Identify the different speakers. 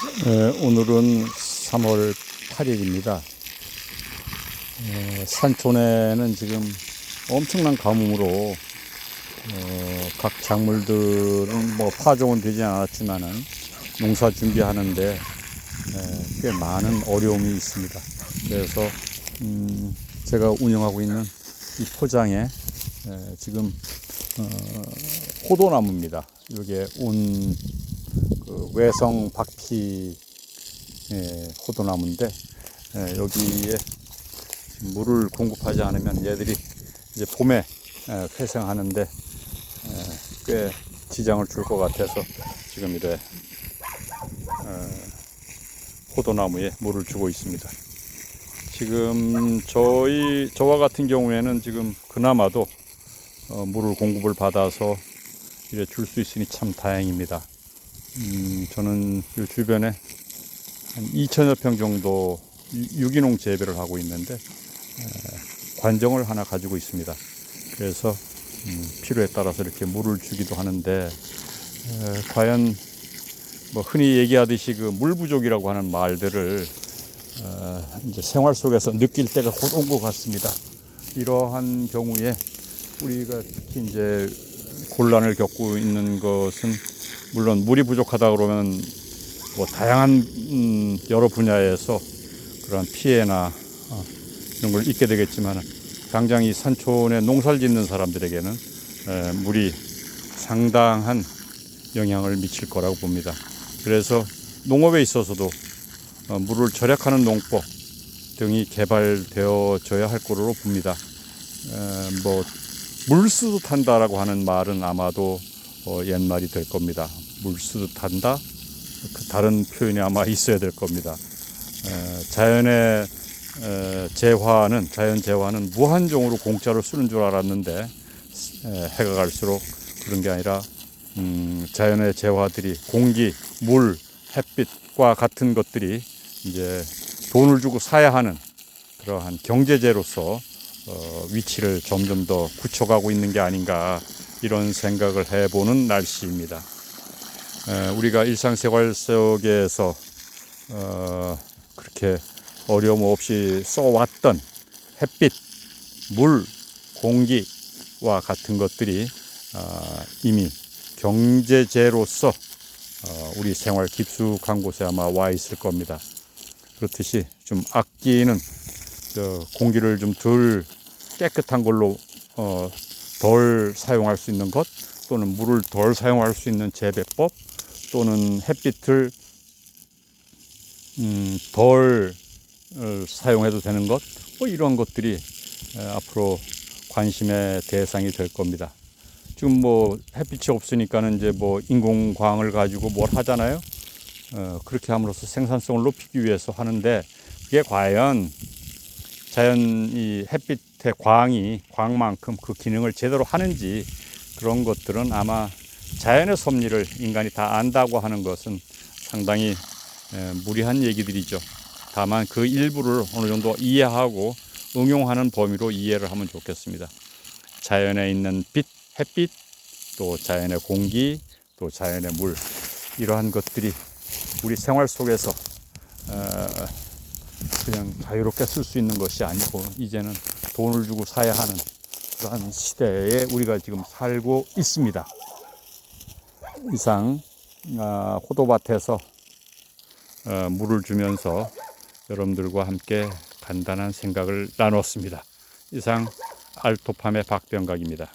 Speaker 1: 네, 오늘은 3월 8일입니다. 산촌에는 지금 엄청난 가뭄으로 어, 각 작물들은 뭐 파종은 되지 않았지만은 농사 준비하는데 에, 꽤 많은 어려움이 있습니다. 그래서 음, 제가 운영하고 있는 이 포장에 에, 지금 어, 호도나무입니다. 이게 온 그 외성 박피 예, 호도나무인데 예, 여기에 물을 공급하지 않으면 얘들이 이제 봄에 예, 회생하는데 예, 꽤 지장을 줄 것 같아서 지금 이래 어, 호도나무에 물을 주고 있습니다. 지금 저희 저와 같은 경우에는 지금 그나마도 어, 물을 공급을 받아서 이래 줄 수 있으니 참 다행입니다. 음, 저는 이 주변에 한 2천여 평 정도 유- 유기농 재배를 하고 있는데 에, 관정을 하나 가지고 있습니다. 그래서 음, 필요에 따라서 이렇게 물을 주기도 하는데 에, 과연 뭐 흔히 얘기하듯이 그 물 부족이라고 하는 말들을 어, 이제 생활 속에서 느낄 때가 곧 온 것 같습니다. 이러한 경우에 우리가 특히 이제 곤란을 겪고 있는 것은 물론 물이 부족하다 그러면 뭐 다양한 음, 여러 분야에서 그런 피해나 어, 이런 걸 입게 되겠지만 당장 이 산촌에 농사를 짓는 사람들에게는 에, 물이 상당한 영향을 미칠 거라고 봅니다. 그래서 농업에 있어서도 어, 물을 절약하는 농법 등이 개발되어져야 할 거로 봅니다. 에, 뭐 물쓰듯 한다라고 하는 말은 아마도 어, 옛말이 될 겁니다. 물쓰듯 한다? 그 다른 표현이 아마 있어야 될 겁니다. 에, 자연의 에, 재화는 자연 재화는 무한정으로 공짜로 쓰는 줄 알았는데 에, 해가 갈수록 그런 게 아니라 음, 자연의 재화들이 공기, 물, 햇빛과 같은 것들이 이제 돈을 주고 사야 하는 그러한 경제재로서 어, 위치를 점점 더 굳혀가고 있는 게 아닌가 이런 생각을 해보는 날씨입니다. 에, 우리가 일상생활 속에서 어, 그렇게 어려움 없이 써왔던 햇빛, 물, 공기와 같은 것들이 아, 이미 경제재로서 어, 우리 생활 깊숙한 곳에 아마 와 있을 겁니다. 그렇듯이 좀 아끼는 저 공기를 좀 덜 깨끗한 걸로 어, 덜 사용할 수 있는 것 또는 물을 덜 사용할 수 있는 재배법 또는 햇빛을 음, 덜 어, 사용해도 되는 것, 뭐 이런 것들이 에, 앞으로 관심의 대상이 될 겁니다. 지금 뭐 햇빛이 없으니까는 이제 뭐 인공광을 가지고 뭘 하잖아요. 어, 그렇게 함으로써 생산성을 높이기 위해서 하는데 그게 과연 자연 이 햇빛의 광이 광만큼 그 기능을 제대로 하는지 그런 것들은 아마 자연의 섭리를 인간이 다 안다고 하는 것은 상당히 에, 무리한 얘기들이죠. 다만 그 일부를 어느 정도 이해하고 응용하는 범위로 이해를 하면 좋겠습니다. 자연에 있는 빛, 햇빛, 또 자연의 공기, 또 자연의 물 이러한 것들이 우리 생활 속에서 어, 그냥 자유롭게 쓸 수 있는 것이 아니고 이제는 돈을 주고 사야 하는 그러한 시대에 우리가 지금 살고 있습니다. 이상 아, 호도밭에서 어, 물을 주면서 여러분들과 함께 간단한 생각을 나눴습니다. 이상 알토팜의 박병각입니다.